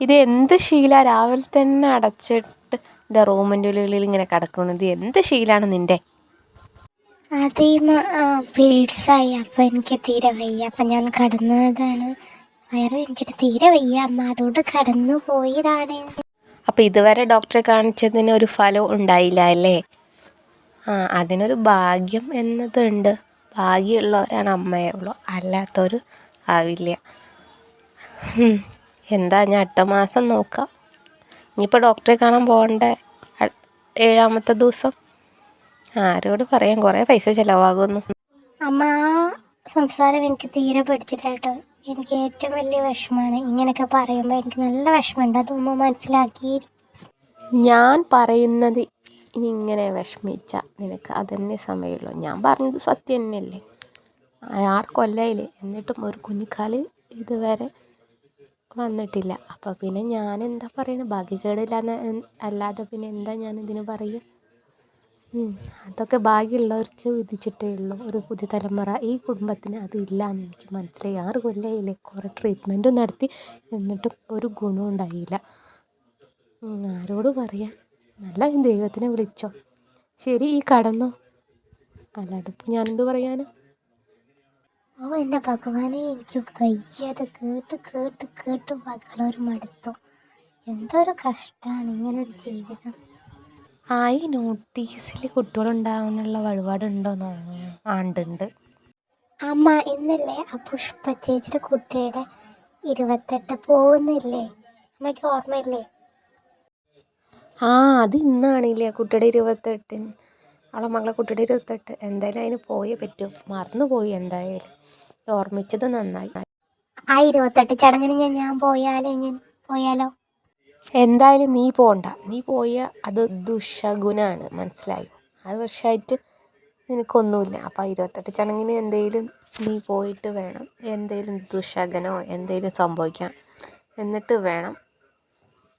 ഇത് എന്ത് ശീല? രാവിലെ തന്നെ അടച്ചിട്ട് ഇതാ റൂമിന്റെ ഉള്ളിൽ ഇങ്ങനെ കിടക്കണം. ഇത് എന്ത് ശീലാണ് നിന്റെ? അതേ പീരീഡ്സായി അപ്പം എനിക്ക് തീരെ വയ്യ. അപ്പം ഞാൻ കടന്നതാണ്. വയറ് എനിച്ചിട്ട് തീരെ വയ്യ. അമ്മ അതുകൊണ്ട് കടന്നു പോയതാണ്. അപ്പോൾ ഇതുവരെ ഡോക്ടറെ കാണിച്ചതിന് ഒരു ഫലം ഉണ്ടായില്ല അല്ലേ? ആ അതിനൊരു ഭാഗ്യം എന്നതുണ്ട്. ഭാഗ്യമുള്ളവരാണ് അമ്മയുള്ളൂ അല്ലാത്തവർ ആവില്ല. എന്താ ഞാൻ അടുത്ത മാസം നോക്കാം. ഇനിയിപ്പോൾ ഡോക്ടറെ കാണാൻ പോകണ്ട ഏഴാമത്തെ ദിവസം? ആരോട് പറയാൻ കുറേ പൈസ ചിലവാകുന്നു. അമ്മ സംസാരം എനിക്ക് തീരെ പിടിച്ചില്ല കേട്ടോ. എനിക്ക് ഏറ്റവും വലിയ വിഷമമാണ് ഇങ്ങനെയൊക്കെ പറയുമ്പോൾ എനിക്ക് നല്ല വിഷമമുണ്ട്. അത് ഉമ്മ മനസ്സിലാക്കി. ഞാൻ പറയുന്നത് ഇനി ഇങ്ങനെ വിഷമിച്ച നിനക്ക് അതന്നെ സമയമുള്ളൂ. ഞാൻ പറഞ്ഞത് സത്യം തന്നെയല്ലേ? ആറ് കൊല്ലമായില്ലേ എന്നിട്ടും ഒരു കുഞ്ഞിക്കാൽ ഇതുവരെ വന്നിട്ടില്ല. അപ്പോൾ പിന്നെ ഞാൻ എന്താ പറയുന്നത് ഭാഗ്യക്കേടില്ലാന്ന് അല്ലാതെ പിന്നെ എന്താ ഞാൻ ഇതിന് പറയുക അതൊക്കെ ഭാഗ്യമുള്ളവർക്ക് വിധിച്ചിട്ടേ ഉള്ളൂ. ഒരു പുതിയ തലമുറ ഈ കുടുംബത്തിന് അതില്ല എന്ന് എനിക്ക് മനസ്സിലായി. ആറ് കൊല്ലമായില്ലേ കുറേ ട്രീറ്റ്മെന്റും നടത്തി. എന്നിട്ടും ഒരു ഗുണവും ഉണ്ടായില്ല. ആരോട് പറയാൻ? നല്ല ദൈവത്തിനെ വിളിച്ചോ? ശരി ഈ കടന്നോ? അല്ലാതെ ഞാൻ ഞാനെന്ത് പറയാനാ? ഓ എന്റെ ഭഗവാനെ എനിക്ക് വയ്യ. അത് കേട്ട് കേട്ട് കേട്ട് മകളൊരു മടുത്തു. എന്തൊരു കഷ്ടമാണ് ഒരു ജീവിതം. ആ ഈ നോട്ടീസിൽ കുട്ടികളുണ്ടാവാനുള്ള വഴിപാടുണ്ടോന്നോ? ആണ്ടുണ്ട്. അമ്മ ഇന്നല്ലേ? ആ പുഷ്പ ചേച്ചിയുടെ കുട്ടിയുടെ ഇരുപത്തെട്ട് പോകുന്നില്ലേ? അമ്മയ്ക്ക് ഓർമ്മയില്ലേ? ആ അത് ഇന്നാണില്ലേ കുട്ടിയുടെ ഇരുപത്തെട്ടിന്. അവളെ മകളെ കുട്ടിയുടെ ഇരുത്തിട്ട് എന്തായാലും അതിന് പോയേ പറ്റൂ. മറന്നുപോയി എന്തായാലും. ഓർമ്മിച്ചത് നന്നായി. ആ ഇരുപത്തെട്ട് ചടങ്ങിന് ഞാൻ പോയാലോ ഞാൻ പോയാലോ? എന്തായാലും നീ പോണ്ട. നീ പോയ അത് ദുഷഗുനാണ് മനസ്സിലായി? ആറ് വർഷമായിട്ട് നിനക്കൊന്നുമില്ല. അപ്പോൾ ആ ഇരുപത്തെട്ട് ചടങ്ങിന് എന്തെങ്കിലും നീ പോയിട്ട് വേണം. എന്തെങ്കിലും ദുഷഗനോ എന്തെങ്കിലും സംഭവിക്കാം എന്നിട്ട് വേണം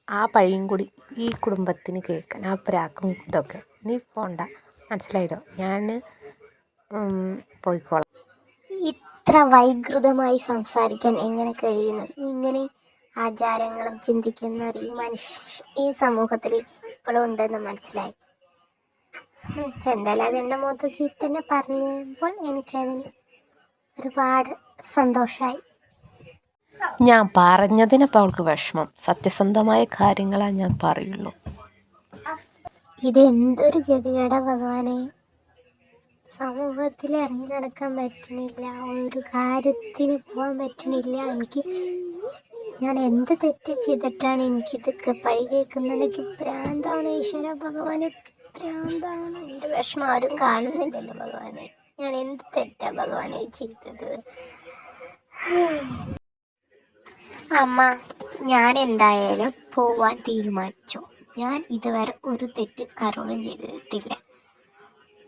ആ പഴിയും കൂടി ഈ കുടുംബത്തിന് കേൾക്കാൻ. ആ പ്രാക്കും ഇതൊക്കെ. നീ പോണ്ട. മനസ്സിലായല്ലോ. ഞാൻ പോയിക്കോളാം. ഇത്ര വൈകൃതമായി സംസാരിക്കാൻ എങ്ങനെ കഴിയുന്നു? ഇങ്ങനെ ആചാരങ്ങളും ചിന്തിക്കുന്ന ഒരു മനുഷ്യ ഈ സമൂഹത്തിൽ ഇപ്പോഴും ഉണ്ടെന്ന് മനസ്സിലായി. എന്തായാലും അത് എന്റെ മുഖത്ത് തന്നെ പറഞ്ഞപ്പോൾ എനിക്കതിന് ഒരുപാട് സന്തോഷമായി ഞാൻ പറഞ്ഞതിനപ്പോൾ അവൾക്ക് വിഷമം. സത്യസന്ധമായ കാര്യങ്ങളാണ് ഞാൻ പറയുള്ളൂ. ഇത് എന്തൊരു ഗതികേട ഭഗവാനെ. സമൂഹത്തിൽ ഇറങ്ങി നടക്കാൻ പറ്റണില്ല. ഒരു കാര്യത്തിന് പോകാൻ പറ്റണില്ല. എനിക്ക് ഞാൻ എന്ത് തെറ്റ് ചെയ്തിട്ടാണ് എനിക്കിതൊക്കെ പഴി കേൾക്കുന്നത്? എനിക്ക് ഭ്രാന്താണ് ഈശ്വര ഭഗവാനെ. ഭ്രാന്താണ്. എന്റെ വിഷമം ആരും കാണുന്നില്ലല്ലോ ഭഗവാനെ. ഞാൻ എന്ത് തെറ്റാ ഭഗവാനെ ചെയ്തത്? അമ്മ ഞാൻ എന്തായാലും പോവാൻ തീരുമാനിച്ചു. ഞാൻ ഇതുവരെ ഒരു തെറ്റ് ആരോടും ചെയ്തിട്ടില്ല.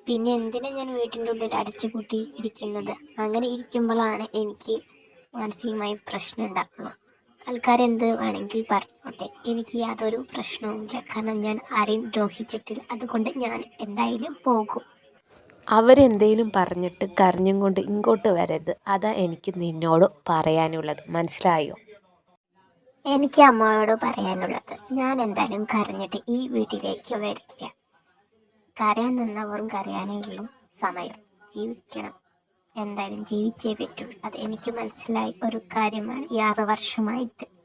പിന്നെ എന്തിനാ ഞാൻ വീട്ടിന്റെ ഉള്ളിൽ അടച്ചുപൂട്ടി ഇരിക്കുന്നത്? അങ്ങനെ ഇരിക്കുമ്പോഴാണ് എനിക്ക് മാനസികമായി പ്രശ്നം ഉണ്ടാക്കുന്നത് ആൾക്കാരെന്ത് വേണമെങ്കിൽ പറഞ്ഞോട്ടെ. എനിക്ക് യാതൊരു പ്രശ്നവുമില്ല. കാരണം ഞാൻ ആരെയും ദ്രോഹിച്ചിട്ടില്ല. അതുകൊണ്ട് ഞാൻ എന്തായാലും പോകും. അവരെന്തേലും പറഞ്ഞിട്ട് കരഞ്ഞും കൊണ്ട് ഇങ്ങോട്ട് വരരുത്. അതാ എനിക്ക് നിന്നോട് പറയാനുള്ളത്. മനസ്സിലായോ? എനിക്ക് അമ്മയോട് പറയാനുള്ളത്. ഞാൻ എന്തായാലും കരഞ്ഞിട്ട് ഈ വീട്ടിലേക്ക് വരില്ല. കരയാൻ നിന്നവറും കരയാനേ ഉള്ളൂ. സമയം. ജീവിക്കണം. എന്തായാലും ജീവിച്ചേ പറ്റൂ. അത് എനിക്ക് മനസ്സിലായി. ഒരു കാര്യമാണ് ഈ ആറ് വർഷമായിട്ട്.